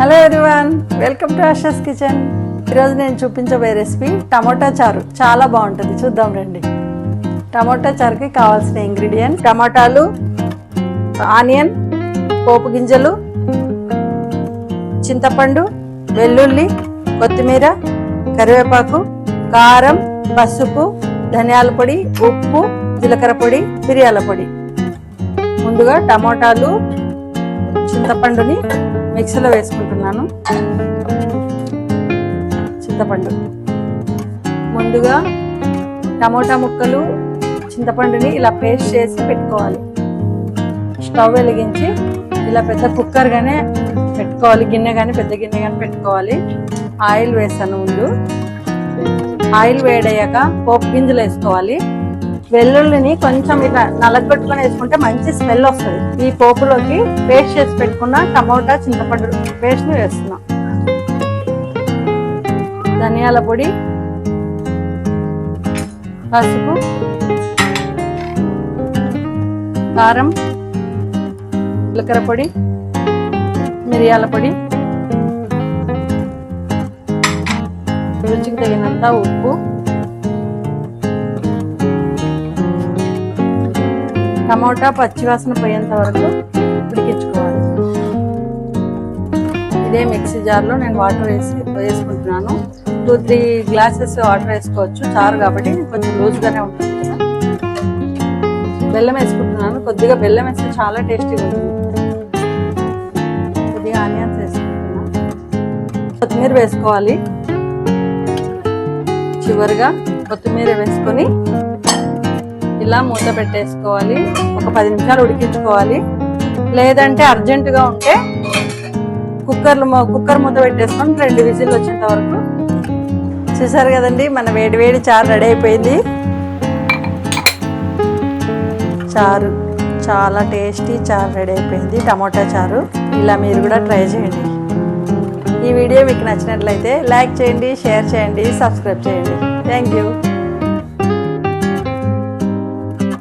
Hello everyone welcome to Asha's kitchen ఈరోజు నేను చూపించబోయే రెసిపీ టమోటా చారు. చాలా బాగుంటుంది. చూద్దాం రండి. టమోటా చారుకి కావాల్సిన ఇంగ్రీడియంట్ టమాటాలు ఆనియన్ పోపు గింజలు చింతపండు వెల్లుల్లి కొత్తిమీర కరివేపాకు కారం పసుపు ధనియాల పొడి ఉప్పు జీలకర్ర పొడి మిరియాల పొడి. ముందుగా టమోటాలు చింతపండుని మిక్సీలో వేసుకుంటున్నాను. చింతపండు. ముందుగా టమోటా ముక్కలు చింతపండుని ఇలా పేస్ట్ చేసి పెట్టుకోవాలి. స్టవ్ వెలిగించి ఇలా పెద్ద కుక్కర్ గానే పెట్టుకోవాలి గిన్నె కానీ పెద్ద గిన్నె కానీ పెట్టుకోవాలి. ఆయిల్ వేసాను ముందు. ఆయిల్ వేడయ్యాక పోపు గింజలు వేసుకోవాలి. వెల్లుల్లిని కొంచెం ఇలా నలగొట్టుకొని వేసుకుంటే మంచి స్మెల్ వస్తుంది. ఈ పోపులోకి పేస్ట్ చేసి పెట్టుకున్న టమోటా చింతపండు పేస్ట్ని వేస్తున్నాం. ధనియాల పొడి పసుపు కారం జీలకర్ర పొడి మిరియాల పొడి రుచికి తగినంత ఉప్పు టమోటా పచ్చివాసన పోయేంత వరకు ఉడికించుకోవాలి. ఇదే మిక్సీ జార్లో నేను వాటర్ వేసి వేసుకుంటున్నాను. టూ త్రీ గ్లాసెస్ వాటర్ వేసుకోవచ్చు. చారు కాబట్టి కొంచెం లూజ్గానే ఉంటుంది కదా. బెల్లం వేసుకుంటున్నాను. కొద్దిగా బెల్లం వేస్తే చాలా టేస్టీగా ఉంటుంది. కొద్దిగా ఆనియన్స్ వేసుకుంటున్నాను. కొత్తిమీర వేసుకోవాలి. చివరిగా కొత్తిమీర వేసుకొని ఇలా మూత పెట్టేసుకోవాలి. ఒక పది నిమిషాలు ఉడికించుకోవాలి. లేదంటే అర్జెంటుగా ఉంటే కుక్కర్లు కుక్కర్ మూత పెట్టేసుకొని రెండు విజిల్ వచ్చేంత వరకు చూసారు కదండి మన వేడి వేడి చారు రెడీ అయిపోయింది. చారు చాలా టేస్టీ చారు రెడీ అయిపోయింది టమాటా చారు. ఇలా మీరు కూడా ట్రై చేయండి. ఈ వీడియో మీకు నచ్చినట్లయితే లైక్ చేయండి షేర్ చేయండి సబ్స్క్రైబ్ చేయండి. Thank you.